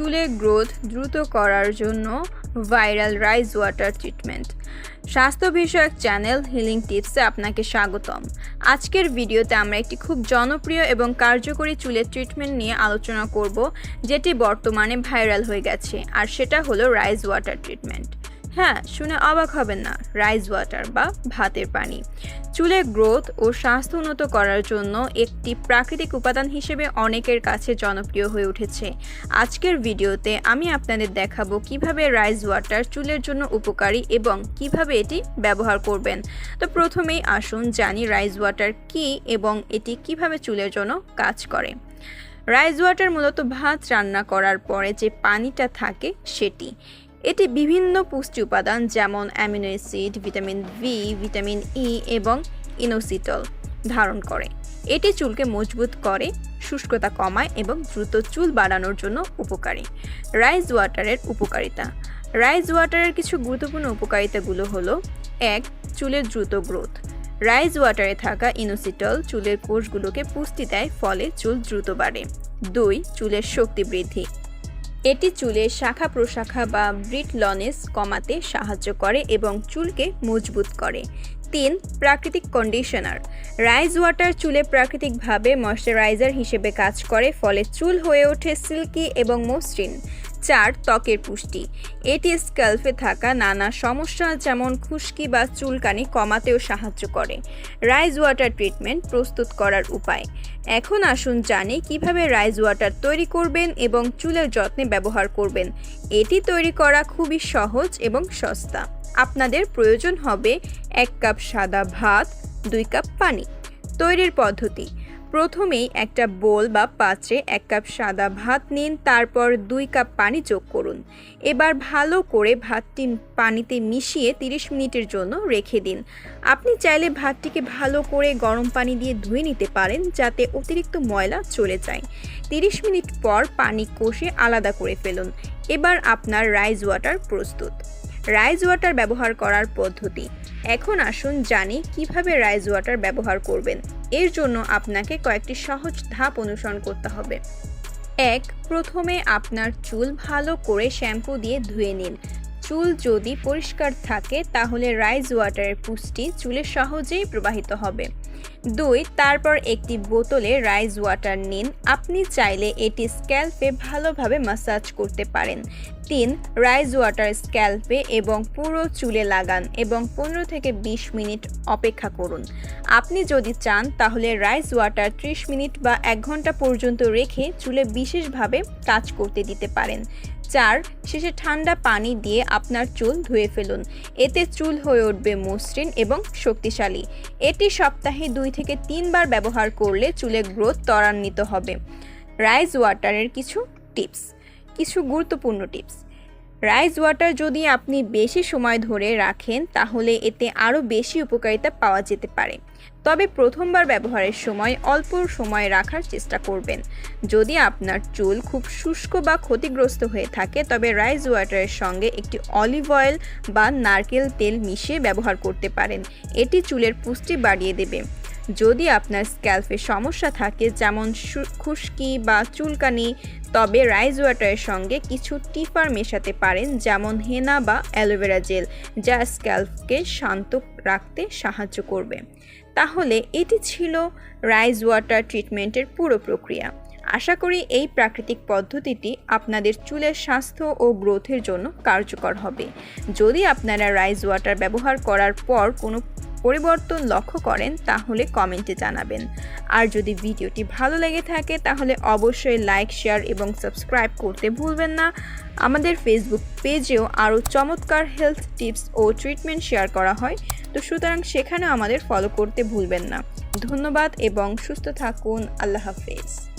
চুলে গ্রোথ দ্রুত করার জন্য ভাইরাল রাইস ওয়াটার ট্রিটমেন্ট। স্বাস্থ্য বিষয়ক চ্যানেল হিলিং টিপসে আপনাকে স্বাগতম। আজকের ভিডিওতে আমরা একটি খুব জনপ্রিয় এবং কার্যকরী চুলের ট্রিটমেন্ট নিয়ে আলোচনা করব, যেটি বর্তমানে ভাইরাল হয়ে গেছে, আর সেটা হলো রাইস ওয়াটার ট্রিটমেন্ট। হ্যাঁ শুনে অবাক হবেন না। রাইস ওয়াটার বা ভাতের পানি। চুলের গ্রোথ ও স্বাস্থ্য উন্নত করার জন্য একটি প্রাকৃতিক উপাদান হিসেবে অনেকের কাছে জনপ্রিয় হয়ে উঠেছে। আজকের ভিডিওতে আমি আপনাদের দেখাবো কীভাবে রাইস ওয়াটার চুলের জন্য উপকারী এবং কীভাবে এটি ব্যবহার করবেন। তো প্রথমেই আসুন জানি রাইস ওয়াটার কি এবং এটি কীভাবে চুলের জন্য কাজ করে। রাইস ওয়াটার মূলত ভাত রান্না করার পরে যে পানিটা থাকে সেটি। এটি বিভিন্ন পুষ্টি উপাদান যেমন amino acid, vitamin B vitamin E এবং ইনোসিটল ধারণ করে। এটি চুলকে মজবুত করে, শুষ্কতা কমায় এবং দ্রুত চুল বাড়ানোর জন্য উপকারী। রাইস ওয়াটারের উপকারিতা। রাইস ওয়াটারের কিছু গুরুত্বপূর্ণ উপকারিতাগুলো হলো, এক, চুলের দ্রুত গ্রোথ। রাইস ওয়াটারে থাকা ইনোসিটল চুলের কোষগুলোকে পুষ্টি দেয়, ফলে চুল দ্রুত বাড়ে। দুই, চুলের শক্তি বৃদ্ধি। এটি চুলের শাখা প্রশাখা বা ব্রিট লনেস কমাতে সাহায্য করে এবং চুলকে মজবুত করে। তিন, প্রাকৃতিক কন্ডিশনার। রাইস ওয়াটার চুলে প্রাকৃতিকভাবে ময়শ্চারাইজার হিসেবে কাজ করে, ফলে চুল হয়ে ওঠে সিল্কি এবং মসৃণ। চার ত্বকের পুষ্টি। এটি স্ক্যাল্পে থাকা নানা সমস্যা, যেমন খুশকি বা চুলকানি কমাতেও সাহায্য করে। রাইস ওয়াটার ট্রিটমেন্ট প্রস্তুত করার উপায়। এখন আসুন জানি কীভাবে রাইস ওয়াটার তৈরি করবেন এবং চুলের যত্নে ব্যবহার করবেন। এটি তৈরি করা খুবই সহজ এবং সস্তা। আপনাদের প্রয়োজন হবে এক কাপ সাদা ভাত, দুই কাপ পানি। তৈরির পদ্ধতি। প্রথমেই একটা বোল বা পাত্রে এক কাপ সাদা ভাত নিন, তারপর দুই কাপ পানি যোগ করুন। এবার ভালো করে ভাতটি পানিতে মিশিয়ে 30 মিনিটের জন্য রেখে দিন। আপনি চাইলে ভাতটিকে ভালো করে গরম পানি দিয়ে ধুয়ে নিতে পারেন, যাতে অতিরিক্ত ময়লা চলে যায়। 30 মিনিট পর পানি কষে আলাদা করে ফেলুন। এবার আপনার রাইস ওয়াটার প্রস্তুত। রাইস ওয়াটার ব্যবহার করার পদ্ধতি। এখন আসুন জানি কীভাবে রাইস ওয়াটার ব্যবহার করবেন। এর জন্য আপনাকে কয়েকটি সহজ ধাপ অনুসরণ করতে হবে। এক, প্রথমে আপনার চুল ভালো করে শ্যাম্পু দিয়ে ধুয়ে নিন। চুল যদি পরিষ্কার থাকে, তাহলে রাইস ওয়াটারের পুষ্টি চুলে সহজেই প্রবাহিত হবে। দুই, তারপর একটি বোতলে রাইস ওয়াটার নিন। আপনি চাইলে এটি স্ক্যাল্পে ভালোভাবে মাসাজ করতে পারেন। তিন রাইস ওয়াটার স্ক্যাল্পে এবং পুরো চুলে লাগান এবং পনেরো থেকে বিশ মিনিট অপেক্ষা করুন। আপনি যদি চান, তাহলে রাইস ওয়াটার ত্রিশ মিনিট বা এক ঘণ্টা পর্যন্ত রেখে চুলে বিশেষভাবে কাজ করতে দিতে পারেন। চার, শেষে ঠান্ডা পানি দিয়ে আপনার চুল ধুয়ে ফেলুন। এতে চুল হয়ে উঠবে মসৃণ এবং শক্তিশালী। এটি সপ্তাহে দুই থেকে তিনবার ব্যবহার করলে চুলের গ্রোথ ত্বরান্বিত হবে। রাইস ওয়াটারের কিছু টিপস, কিছু গুরুত্বপূর্ণ টিপস। রাইস ওয়াটার যদি আপনি বেশি সময় ধরে রাখেন, তাহলে এতে আরও বেশি উপকারিতা পাওয়া যেতে পারে। তবে প্রথমবার ব্যবহারের সময় অল্প সময় রাখার চেষ্টা করবেন। যদি আপনার চুল খুব শুষ্ক বা ক্ষতিগ্রস্ত হয়ে থাকে, তবে রাইস ওয়াটারের সঙ্গে একটি অলিভ অয়েল বা নারকেল তেল মিশিয়ে ব্যবহার করতে পারেন। এটি চুলের পুষ্টি বাড়িয়ে দেবে। যদি আপনার স্ক্যাল্পে সমস্যা থাকে, যেমন খুশকি বা চুলকানি, তবে রাইস ওয়াটারের সঙ্গে কিছু টিফার মেশাতে পারেন, যেমন হেনা বা অ্যালোভেরা জেল, যা স্ক্যাল্পকে শান্ত রাখতে সাহায্য করবে। তাহলে এটি ছিল রাইস ওয়াটার ট্রিটমেন্টের পুরো প্রক্রিয়া। আশা করি এই প্রাকৃতিক পদ্ধতিটি আপনাদের চুলের স্বাস্থ্য ও গ্রোথের জন্য কার্যকর হবে। যদি আপনারা রাইস ওয়াটার ব্যবহার করার পর কোনো পরিবর্তন লক্ষ্য করেন, তাহলে কমেন্টে জানাবেন। আর যদি ভিডিওটি ভালো লেগে থাকে, তাহলে অবশ্যই লাইক, শেয়ার এবং সাবস্ক্রাইব করতে ভুলবেন না। আমাদের ফেসবুক পেজেও আরও চমৎকার হেলথ টিপস ও ট্রিটমেন্ট শেয়ার করা হয়। তো সুতরাং সেখানেও আমাদের ফলো করতে ভুলবেন না। ধন্যবাদ এবং সুস্থ থাকুন। আল্লাহ হাফেজ।